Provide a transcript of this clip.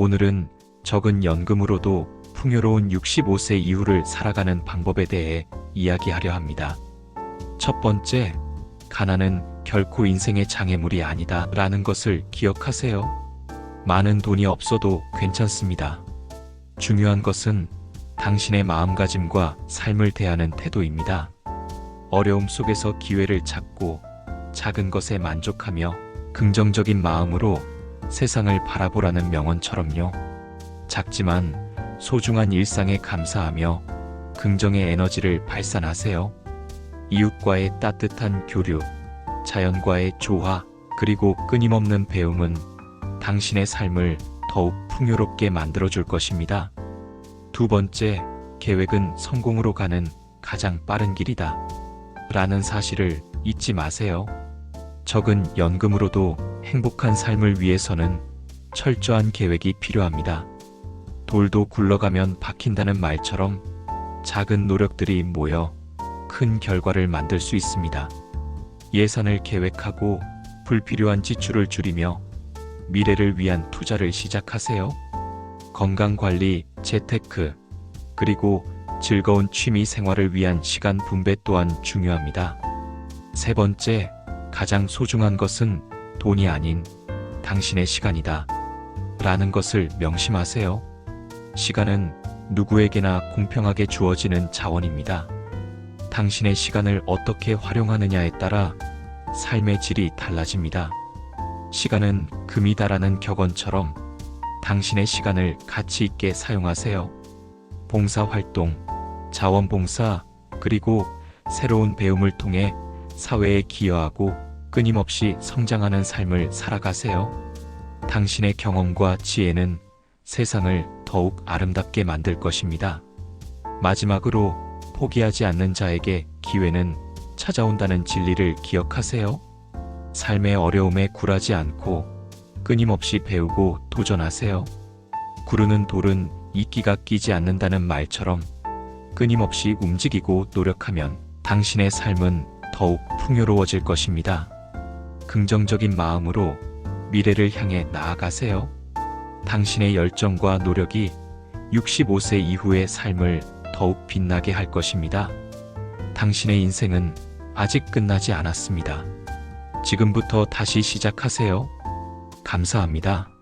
오늘은 적은 연금으로도 풍요로운 65세 이후를 살아가는 방법에 대해 이야기하려 합니다. 첫 번째, 가난은 결코 인생의 장애물이 아니다 라는 것을 기억하세요. 많은 돈이 없어도 괜찮습니다. 중요한 것은 당신의 마음가짐과 삶을 대하는 태도입니다. 어려움 속에서 기회를 찾고 작은 것에 만족하며 긍정적인 마음으로 세상을 바라보라는 명언처럼요. 작지만 소중한 일상에 감사하며 긍정의 에너지를 발산하세요. 이웃과의 따뜻한 교류, 자연과의 조화, 그리고 끊임없는 배움은 당신의 삶을 더욱 풍요롭게 만들어줄 것입니다. 두 번째, 계획은 성공으로 가는 가장 빠른 길이다. 라는 사실을 잊지 마세요. 적은 연금으로도 행복한 삶을 위해서는 철저한 계획이 필요합니다. 돌도 굴러가면 박힌다는 말처럼 작은 노력들이 모여 큰 결과를 만들 수 있습니다. 예산을 계획하고 불필요한 지출을 줄이며 미래를 위한 투자를 시작하세요. 건강 관리, 재테크, 그리고 즐거운 취미 생활을 위한 시간 분배 또한 중요합니다. 세 번째, 가장 소중한 것은 돈이 아닌 당신의 시간이다. 라는 것을 명심하세요. 시간은 누구에게나 공평하게 주어지는 자원입니다. 당신의 시간을 어떻게 활용하느냐에 따라 삶의 질이 달라집니다. 시간은 금이다라는 격언처럼 당신의 시간을 가치 있게 사용하세요. 봉사활동, 자원봉사, 그리고 새로운 배움을 통해 사회에 기여하고 끊임없이 성장하는 삶을 살아가세요. 당신의 경험과 지혜는 세상을 더욱 아름답게 만들 것입니다. 마지막으로 포기하지 않는 자에게 기회는 찾아온다는 진리를 기억하세요. 삶의 어려움에 굴하지 않고 끊임없이 배우고 도전하세요. 구르는 돌은 이끼가 끼지 않는다는 말처럼 끊임없이 움직이고 노력하면 당신의 삶은 더욱 풍요로워질 것입니다. 긍정적인 마음으로 미래를 향해 나아가세요. 당신의 열정과 노력이 65세 이후의 삶을 더욱 빛나게 할 것입니다. 당신의 인생은 아직 끝나지 않았습니다. 지금부터 다시 시작하세요. 감사합니다.